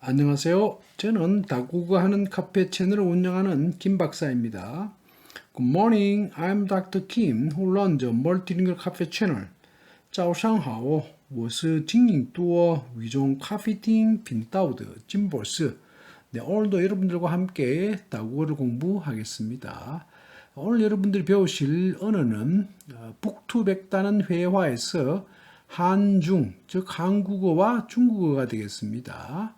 안녕하세요. 저는 다국어 하는 카페 채널을 운영하는 김 박사입니다. Good morning. I'm Dr. Kim who runs the multilingual cafe channel. 早上好，我是经营多위종 카페팅 빈다우드 진보스. 네, 오늘도 여러분들과 함께 다국어를 공부하겠습니다. 오늘 여러분들이 배우실 언어는 어, 북투백다는 회화에서 한중, 즉 한국어와 중국어가 되겠습니다.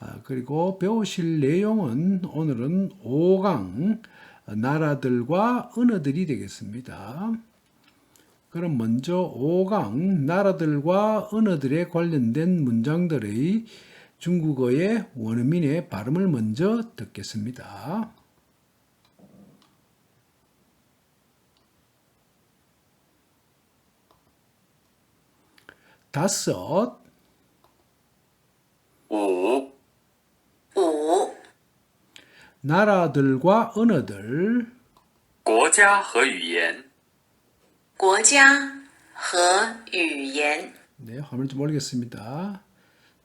아, 그리고 배우실 내용은 오늘은 5강 나라들과 은어들이 되겠습니다. 그럼 먼저 5강 나라들과 은어들에 관련된 문장들의 중국어의 원어민의 발음을 먼저 듣겠습니다. 다섯 오 나라들과 언어들 国家和语言国家和语言 네, 화면 좀 올리겠습니다.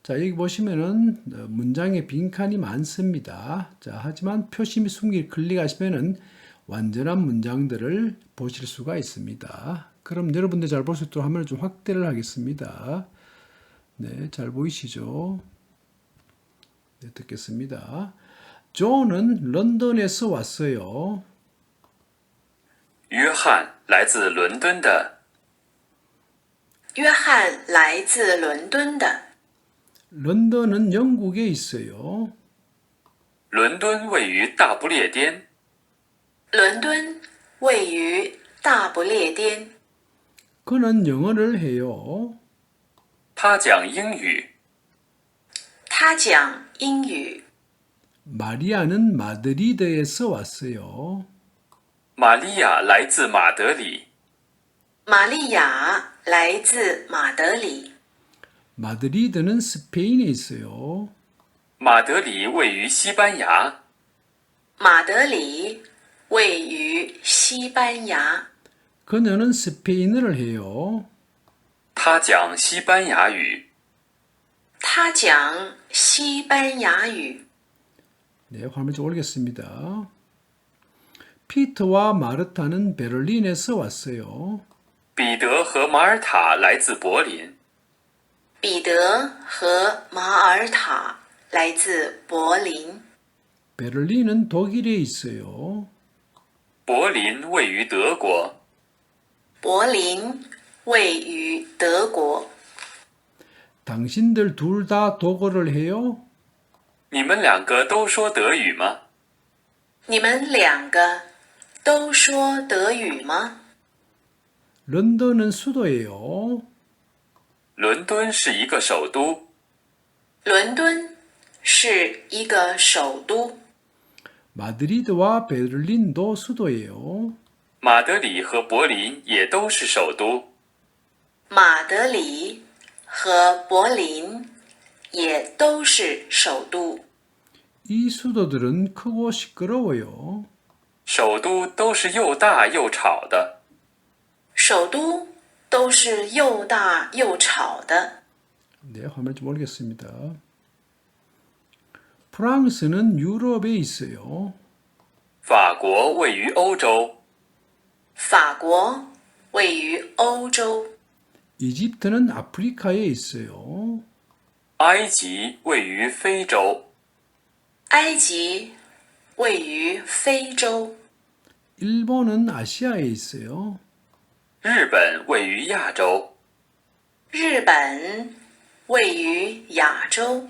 자, 여기 보시면은 어, 문장에 빈칸이 많습니다. 자, 하지만 표시 및 숨길 클릭하시면은 완전한 문장들을 보실 수가 있습니다. 그럼 여러분들 잘 볼 수 있도록 화면을 좀 확대를 하겠습니다. 네, 잘 보이시죠? 네, 듣겠습니다. 존은 런던에서 왔어요. 约翰来自伦敦的，约翰来自伦敦的， 런던은 영국에 있어요. 伦敦位于大不列颠，伦敦位于大不列颠。 그는 영어를 해요. 他讲英语。 他讲英语。 마리아는 마드리드에서 왔어요. 玛利亚来自马德里，玛利亚来自马德里。 마드리드는 스페인에 있어요. 马德里位于西班牙，马德里位于西班牙。 그녀는 스페인어를 해요. 他讲西班牙语。 他讲西班牙语。 네, 화면 좀 올리겠습니다. 피터와 마르타는 베를린에서 왔어요. 彼得和马耳塔来自柏林，彼得和马尔塔来自柏林。 베를린은 독일에 있어요. 柏林位于德国，柏林位于德国。 당신들 둘 다 독어를 해요? 你们两个都说德语吗？你们两个都说德语吗？ 런던은 수도예요. 伦敦是一个首都，伦敦是一个首都， 마드리드와 베를린도 수도예요. 马德里和柏林也都是首都。马德里 和柏林也都是首都。 이 수도들은 크고 시끄러워요. 首都都是又大又吵的。首都都是又大又吵的。 네, 화면 좀 올리겠습니다. 프랑스는 유럽에 있어요. 法国位于欧洲，法国位于欧洲， 이집트는 아프리카에 있어요. 埃及位于非洲，埃及位于非洲， 일본은 아시아에 있어요. 日本位于亚洲，日本位于亚洲，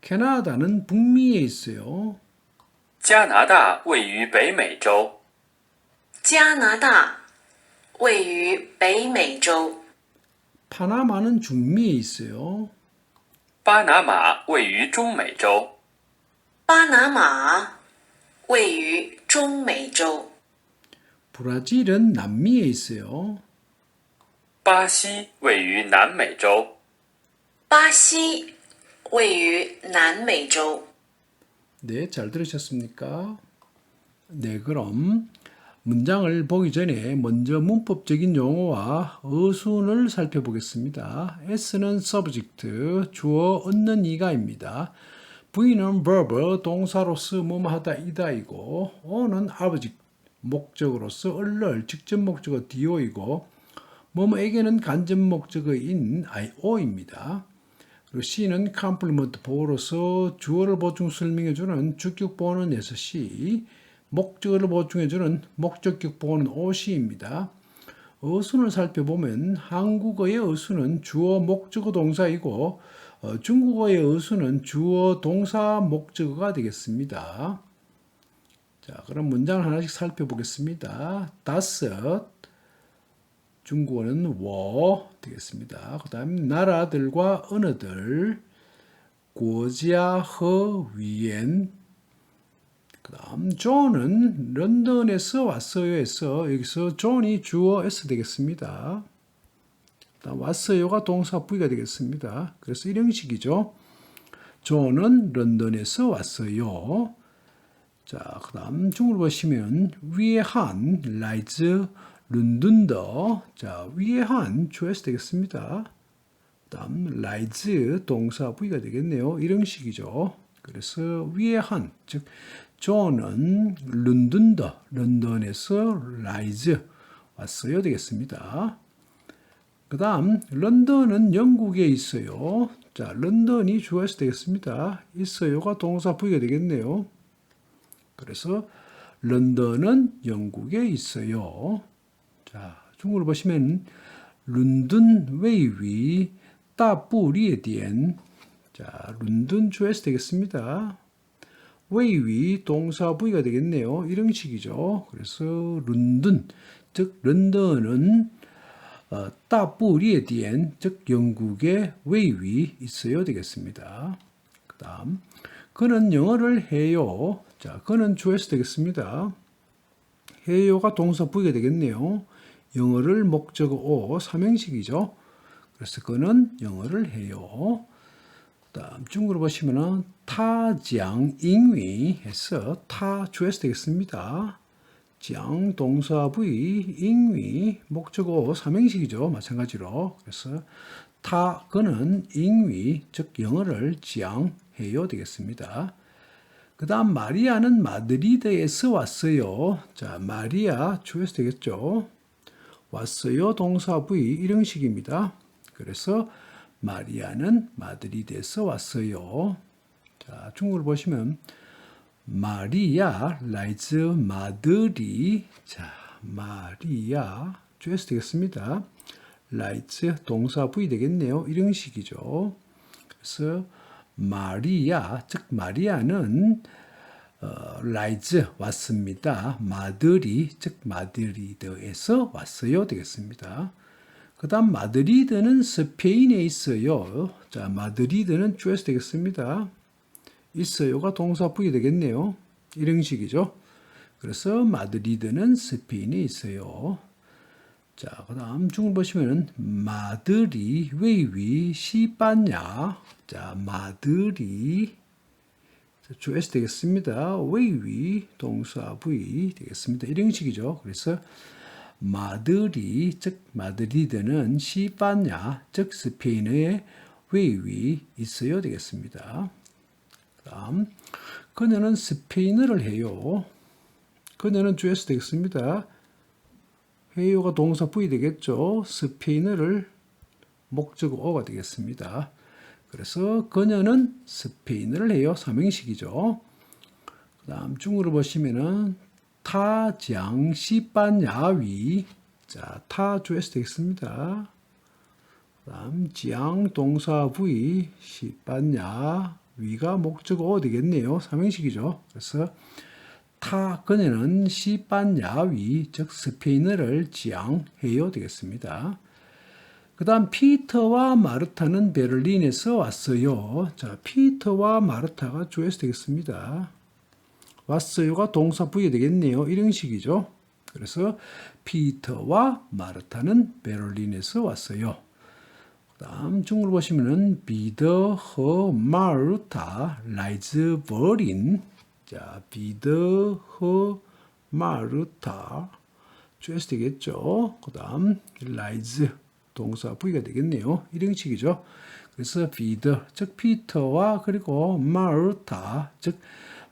캐나다는 북미에 있어요. 加拿大位于北美洲，加拿大 位于北美洲， 파나마는 중미에 있어요. 巴拿马位于中美洲，巴拿马位于中美洲， 브라질은 남미에 있어요. 巴西位于南美洲，巴西位于南美洲。 네, 잘 들으셨습니까? 네, 그럼 문장을 보기 전에 먼저 문법적인 용어와 어순을 살펴보겠습니다. S는 subject, 주어 얻는 이가입니다. V는 verb, 동사로서 뭐뭐 하다 이다이고 O는 object, 목적으로서 얼럴, 직접 목적어 do이고 뭐뭐에게는 간접 목적어인 io입니다. 그리고 C는 컴플리먼트 보호로서 주어를 보충 설명해주는 주격 보호는 6C, 목적을 보충해주는 목적격보어는 어시입니다. 어순을 살펴보면 한국어의 어순은 주어 목적어 동사이고 어, 중국어의 어순은 주어 동사 목적어가 되겠습니다. 자, 그럼 문장을 하나씩 살펴보겠습니다. 다섯 중국어는 워 되겠습니다. 그 다음 나라들과 언어들 고지아 허 위엔 그 다음 존은 런던에서 왔어요에서 여기서 존이 주어 S 되겠습니다. 그다음 왔어요가 동사 V가 되겠습니다. 그래서 이런 식이죠. 존은 런던에서 왔어요. 자, 그다음 중을 보시면 위에 한 라이즈 룬둔더 자 위에 한 주어스 되겠습니다. 다음 라이즈 동사 V가 되겠네요. 이런 식이죠. 그래서 위에 한, 즉 존은 런던더, 런던에서 라이즈 왔어요 되겠습니다. 그 다음 런던은 영국에 있어요. 자, 런던이 주어에서 되겠습니다. 있어요가 동사 부위가 되겠네요. 그래서 런던은 영국에 있어요. 자, 중국을 보시면 런던 웨이위 따뿌리에 디엔 자, 런던 주에서 되겠습니다. 웨이위 동사 부위가 되겠네요. 이런 식이죠. 그래서 伦敦즉 런던은 어, 따뿌리에 디엔 즉 영국의 웨이위 있어요 되겠습니다. 그다음 그는 영어를 해요. 자, 그는 주에서 되겠습니다. 해요가 동사 부위가 되겠네요. 영어를 목적어 오 삼형식이죠. 그래서 그는 영어를 해요. 다음 중국으로 보시면은 타장 잉위 해서 타 주에서 되겠습니다. 장 동사 부위 잉위 목적어 삼형식이죠. 마찬가지로 그래서 타 그는 잉위 즉 영어를 지향해요 되겠습니다. 그 다음 마리아는 마드리드에서 왔어요. 자 마리아 주에서 되겠죠. 왔어요 동사 부위 일형식입니다. 그래서 마리아는 마드리드에서 왔어요. 자, 중국을 보시면 마리아 라이즈 마드리 자, 마리아 주에서 되겠습니다. 라이즈 동사 부위 되겠네요. 일형식이죠. 그래서 마리아 즉 마리아는 어, 라이즈 왔습니다. 마드리 즉 마드리드에서 왔어요 되겠습니다. 그 다음 마드리드는 스페인에 있어요. 자 마드리드는 주에서 되겠습니다. 있어요가 동사 부위 되겠네요. 일형식이죠. 그래서 마드리드는 스페인에 있어요. 자, 그 다음 중을 보시면은 마드리 웨이위 시반야 자, 마드리 주에서 되겠습니다. 웨이위 동사 부위 되겠습니다. 이런 식이죠. 그래서 마드리 즉 마드리드는 시반야 즉 스페인의 웨이위 있어요 되겠습니다. 다음 그녀는 스페인어를 해요. 그녀는 주에서 되겠습니다. 해요가 동사 부위 되겠죠. 스페인어를 목적어 오가 되겠습니다. 그래서 그녀는 스페인어를 해요. 삼형식이죠. 그 다음 중으로 보시면은 타장 시반야위 자, 타 주에서 되겠습니다. 그 다음 지양 동사 부위 시반야 위가 목적어 되겠네요. 삼형식이죠. 그래서 타 그녀는 시반야위 즉 스페인어를 지향해요 되겠습니다. 그 다음 피터와 마르타는 베를린에서 왔어요. 자, 피터와 마르타가 주에서 되겠습니다. 왔어요가 동사 부위 되겠네요. 이런 식이죠. 그래서 피터와 마르타는 베를린에서 왔어요. 그 다음 중국을 보시면은 비더 허 마르타 라이즈 버린 자 비더 허 마르타 주에서 되겠죠. 그 다음 라이즈 동사 V가 되겠네요. 일형식이죠. 그래서 비더 즉 피터와 그리고 마르타 즉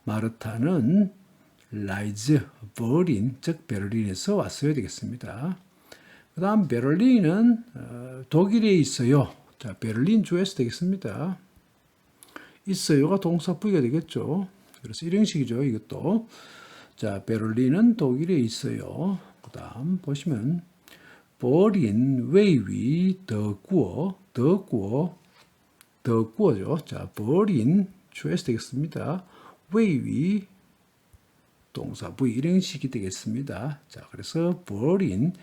마르타는 라이즈 버린 즉 베를린에서 왔어야 되겠습니다. 그 다음 베를린은 어, 독일에 있어요. 자 베를린 주에서 되겠습니다. 있어요가 동사 V가 되겠죠. 그래서 일형식이죠. 이것도 자 베를린은 독일에 있어요. 그 다음 보시면 버린 웨이위 더구어 더구어 더구어죠. 자 버린 주에서 되겠습니다. 웨이위 동사 V 일형식이 되겠습니다. 자, 그래서 버린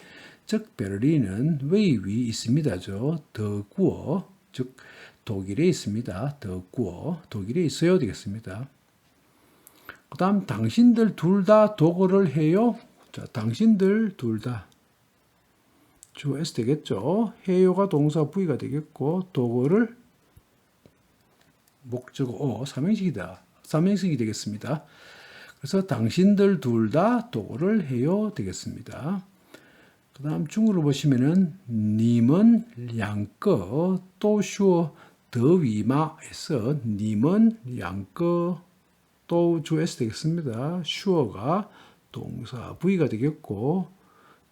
즉 베를린은 웨이위 있습니다죠. 더구어 즉 독일에 있습니다. 더구어 독일에 있어야 되겠습니다. 그 다음 당신들 둘 다 독어를 해요. 자, 당신들 둘 다 주어에서 되겠죠. 해요가 동사 V가 되겠고 독어를 목적어 어, 삼행식이다. 삼행식이 되겠습니다. 그래서 당신들 둘다 독어를 해요 되겠습니다. 그 다음 중으로 보시면은 님은 양꺼 또 슈어 더위마에서 님은 양꺼 또 주에서 되겠습니다. 슈어가 동사 V가 되겠고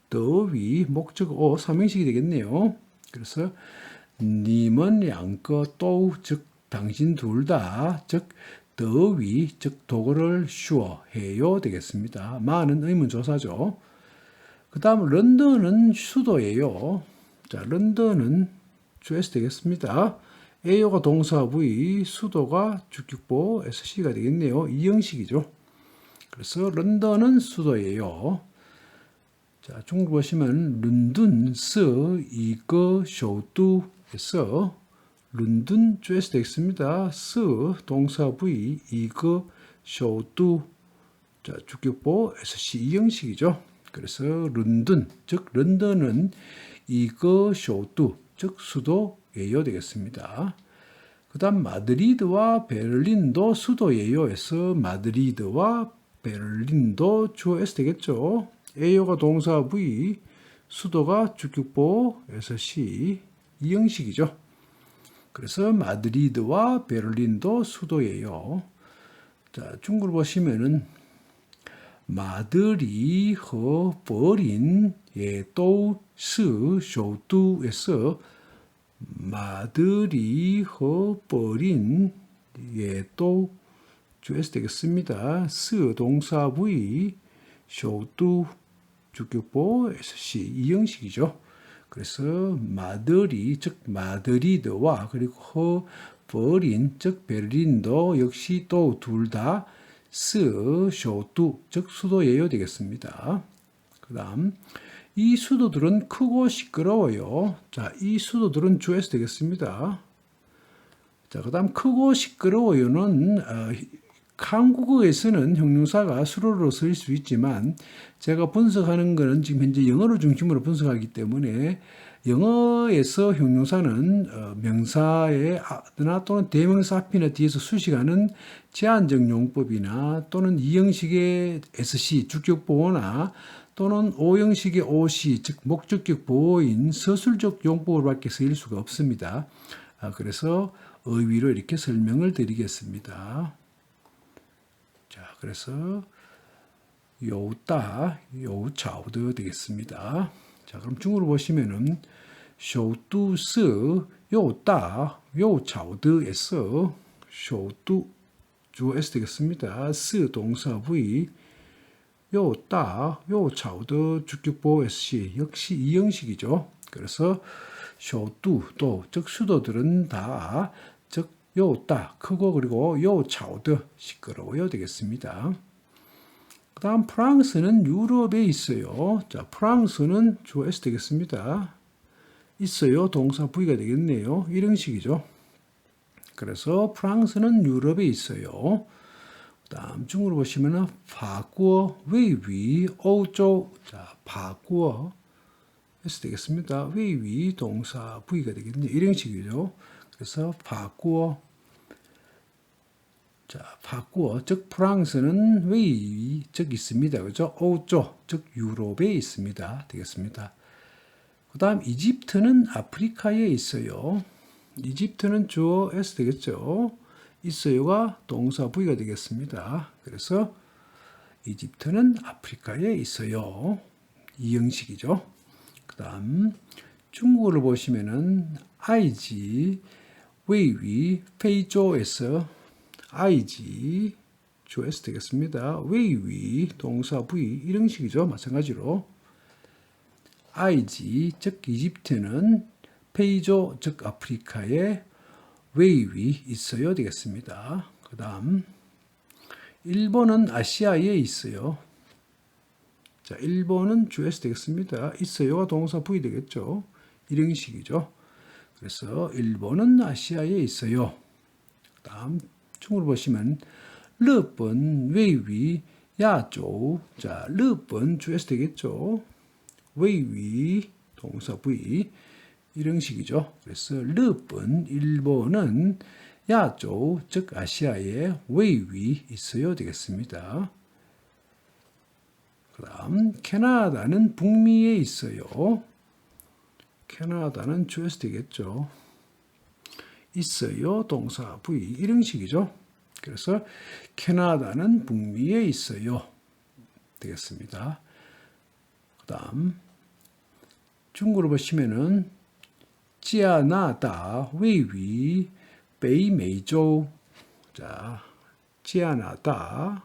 더위 목적 어 삼행식이 되겠네요. 그래서 님은 양꺼 또즉 당신 둘 다 즉 더위 즉 독어를 슈어 해요 되겠습니다. 마는 의문조사죠. 그 다음 런던은 수도예요. 자 런던은 주에서 되겠습니다. A요가 동사 V 수도가 주격보 SC가 되겠네요. 이 형식이죠. 그래서 런던은 수도예요. 자, 중국 보시면 룬둔스 이거 쇼두에서 룬둔 주에서 되겠습니다. 스 동사 V 이거 쇼두 자, 주격보 SC 이 형식이죠. 그래서 룬둔 즉 런던은 이거 쇼두 즉 수도 예요 되겠습니다. 그 다음 마드리드와 베를린도 수도 예요 해서 마드리드와 베를린도 주어에서 되겠죠. A요가 동사 V, 수도가 주격보 SC 이 형식이죠. 그래서 마드리드와 베를린도 수도예요. 자, 중국을 보시면은 마드리 허 버린 예또스 쇼두에서 마드리 허 버린 예또 주에서 되겠습니다. 스 동사 부의 쇼두 주격보에서 시 이형식이죠. 그래서 마드리 즉 마드리드와 그리고 허 버린 즉 베를린도 역시 또 둘 다 스 쇼두 즉 수도예요 되겠습니다. 그다음 이 수도들은 크고 시끄러워요. 자, 이 수도들은 주에서 되겠습니다. 자, 그다음 크고 시끄러워요는 어, 한국어에서는 형용사가 수로로 쓰일 수 있지만 제가 분석하는 것은 지금 현재 영어를 중심으로 분석하기 때문에 영어에서 형용사는 어, 명사의 아나 또는 대명사 앞이나 뒤에서 수식하는 제한적 용법이나 또는 이 형식의 SC 주격 보호나 또는 O 형식의 OC 즉 목적격 보호인 서술적 용법으로밖에 쓰일 수가 없습니다. 아, 그래서 의위로 이렇게 설명을 드리겠습니다. 자, 그래서 요따 요차우드 되겠습니다. 자, 그럼 중으로 보시면은 쇼두스 요따 요차우드에서 쇼두 주어에서 되겠습니다. 스 동사 V 요따 요차우드 주격보 SC 역시 이 형식이죠. 그래서 쇼두 또즉 수도들은 다즉 요따 크고 그리고 요 차우드 시끄러워요 되겠습니다. 그 다음 프랑스는 유럽에 있어요. 자, 프랑스는 주어에서 되겠습니다. 있어요. 동사 V가 되겠네요. 이런 식이죠. 그래서 프랑스는 유럽에 있어요. 그 다음 중으로 보시면은 파구어 웨이위 오조 자 파구어 해서 되겠습니다. 웨이위 동사 V가 되겠네요. 이런 식이죠. 그래서 파구어 자, 바꾸어. 즉 프랑스는 웨이 즉 있습니다. 그죠?欧洲 즉 유럽에 있습니다. 되겠습니다. 그다음 이집트는 아프리카에 있어요. 이집트는 주어 s 되겠죠? 있어요가 동사 부위가 되겠습니다. 그래서 이집트는 아프리카에 있어요. 이 형식이죠. 그다음 중국어를 보시면은 아이지 웨이위 페이조에서 아이지 주에서 되겠습니다. 웨이위 동사 부위 이런 식이죠. 마찬가지로 아이지 즉 이집트는 페이조 즉 아프리카에 웨이위 있어요 되겠습니다. 그 다음 일본은 아시아에 있어요. 자, 일본은 주에서 되겠습니다. 있어요가 동사 부위 되겠죠. 이런 식이죠. 그래서 일본은 아시아에 있어요. 다음 중으로 보시면 르번 웨이위 야조 자 르번 주에서 되겠죠. 웨이위 동사 부위 이런 식이죠. 그래서 르번 일본은 야조 즉 아시아에 웨이위 있어요 되겠습니다. 그다음 캐나다는 북미에 있어요. 캐나다는 주에서 되겠죠. 있어요. 동사 부위 이런 식이죠. 그래서 캐나다는 북미에 있어요. 되겠습니다. 그 다음 중국어로 보시면은 지아나다 웨이위 베이메이조 자 지아나다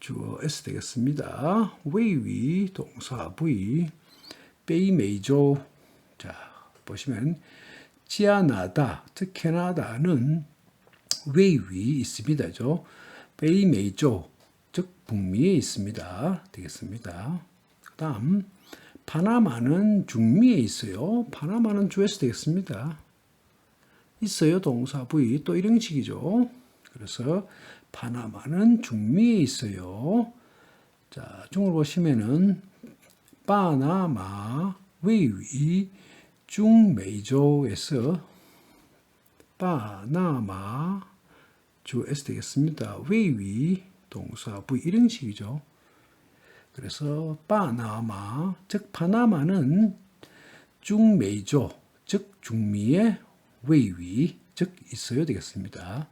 주어 S 되겠습니다. 웨이위 동사 부위 베이메이조 자 보시면 지아나다 즉 캐나다는 웨이위 있습니다죠. 베이메이조 즉 북미에 있습니다. 되겠습니다. 그 다음 파나마는 중미에 있어요. 파나마는 주에서 되겠습니다. 있어요 동사 부위 또 이런 식이죠. 그래서 파나마는 중미에 있어요. 자, 중을 보시면은 파나마 웨이위 중메이조에서 파나마 주 S 되겠습니다. 웨이위 동사 부위 이런 식이죠. 그래서 파나마 즉 파나마는 중메이조 즉 중미의 웨이위 즉 있어요 되겠습니다.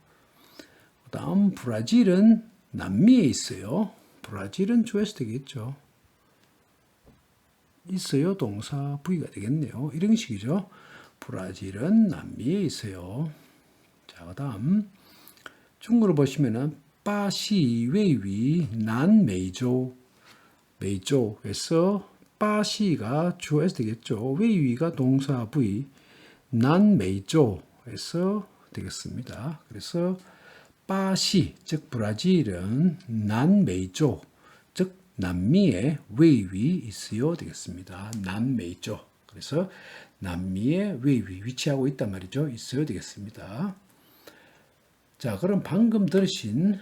다음 브라질은 남미에 있어요. 브라질은 주에서 되겠죠. 있어요 동사 부위가 되겠네요. 이런 식이죠. 브라질은 남미에 있어요. 자, 그 다음 중국으로 보시면은 빠시 웨이위 난 메이조 메이조에서 빠시가 주에서 되겠죠. 웨이위가 동사 부위 난 메이조에서 되겠습니다. 그래서 빠시 즉 브라질은 남메이조 즉 남미에 웨이위 있어요 되겠습니다. 남메이조 그래서 남미에 웨이위 위치하고 있단 말이죠. 있어요 되겠습니다. 자 그럼 방금 들으신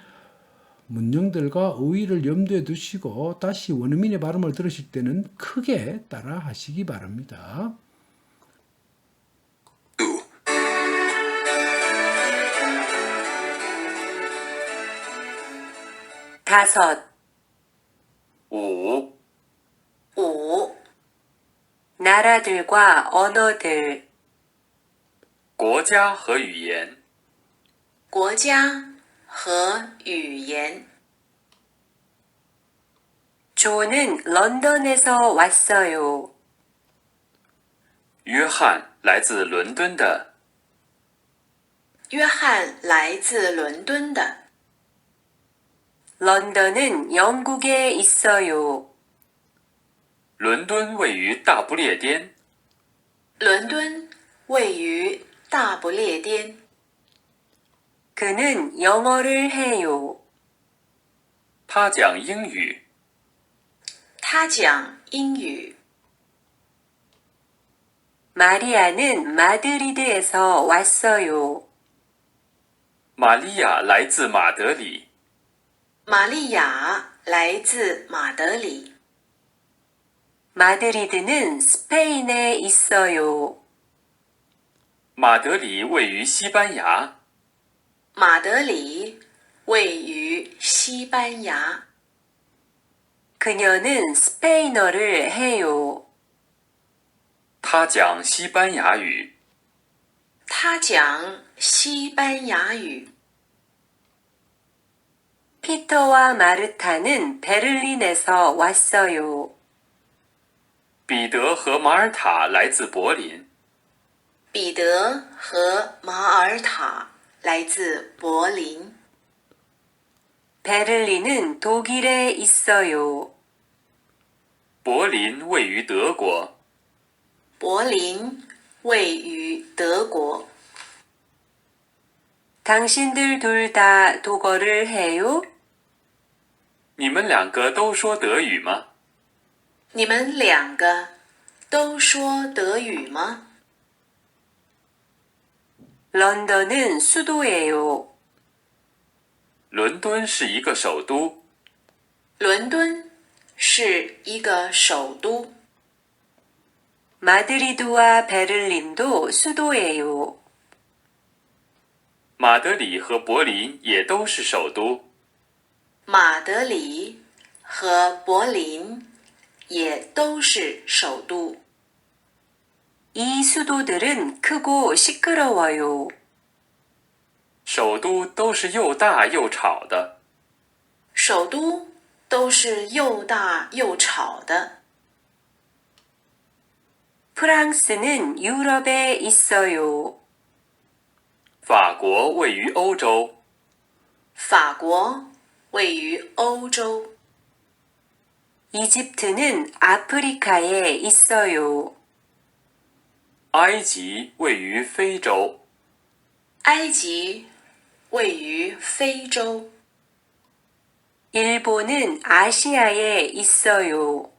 문형들과 어휘를 염두에 두시고 다시 원어민의 발음을 들으실 때는 크게 따라 하시기 바랍니다. 다섯, 五 五 나라들과 언어들, 国家和语言，国家和语言。 조는 런던에서 왔어요. 约翰来自伦敦的，约翰来自伦敦的， 런던은 영국에 있어요. 伦敦位于大不列颠，伦敦位于大不列颠。 그는 영어를 해요. 他讲英语，他讲英语。 마리아는 마드리드에서 왔어요. 玛利亚来自马德里， 玛利亚来自马德里。 마드리드는 스페인에 있어요. 马德里位于西班牙， 马德里位于西班牙。 그녀는 스페인어를 해요. 他讲西班牙语。他讲西班牙语。 피터와 마르타는 베를린에서 왔어요. 彼得和马尔塔来自柏林。彼得和马尔塔来自柏林。 베를린은 독일에 있어요. 柏林位于德国。柏林位于德国。 당신들 둘 다 독어를 해요? 你们两个都说德语吗？你们两个都说德语吗？ 런던은 수도예요. 伦敦是一个首都。伦敦是一个首都。 마드리드와 베를린도 수도예요. 马德里和柏林也都是首都。 马德里和柏林也都是首都。 이 수도들은 크고 시끄러워요. 首都都是又大又吵的。首都都是又大又吵的。 프랑스는 유럽에 있어요. 法国位于欧洲。法国 位于欧洲。 이집트는 아프리카에 있어요. 埃及位于非洲。埃及位于非洲。 일본은 아시아에 있어요.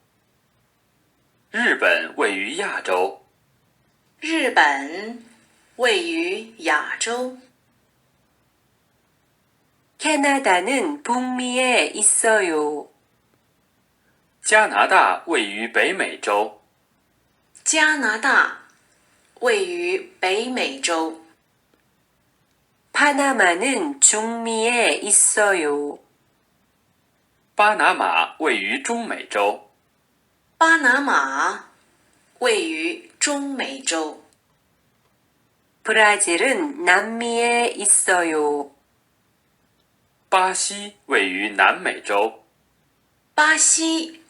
日本位于亚洲。日本位于亚洲。 캐나다는 북미에 있어요. 加拿大位于北美洲。加拿大位于北美洲。 파나마는 중미에 있어요. 巴拿马位于中美洲。巴拿马位于中美洲。 브라질은 남미에 있어요. 巴西位于南美洲。巴西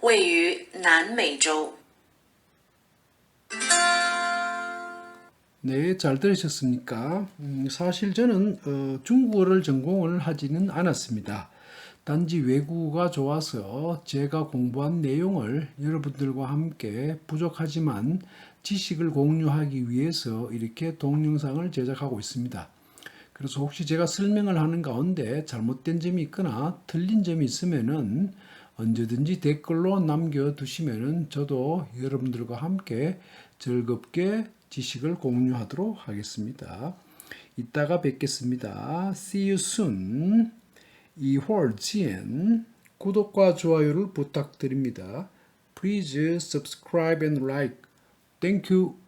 位于南美洲。 네, 잘 들으셨습니까? 음, 사실 저는 어, 중국어를 전공을 하지는 않았습니다. 단지 외국어가 좋아서 제가 공부한 내용을 여러분들과 함께 부족하지만 지식을 공유하기 위해서 이렇게 동영상을 제작하고 있습니다. 그래서 혹시 제가 설명을 하는 가운데 잘못된 점이 있거나 틀린 점이 있으면은 언제든지 댓글로 남겨두시면은 저도 여러분들과 함께 즐겁게 지식을 공유하도록 하겠습니다. 이따가 뵙겠습니다. See you soon. 2월 지엔 구독과 좋아요를 부탁드립니다. Please subscribe and like. Thank you.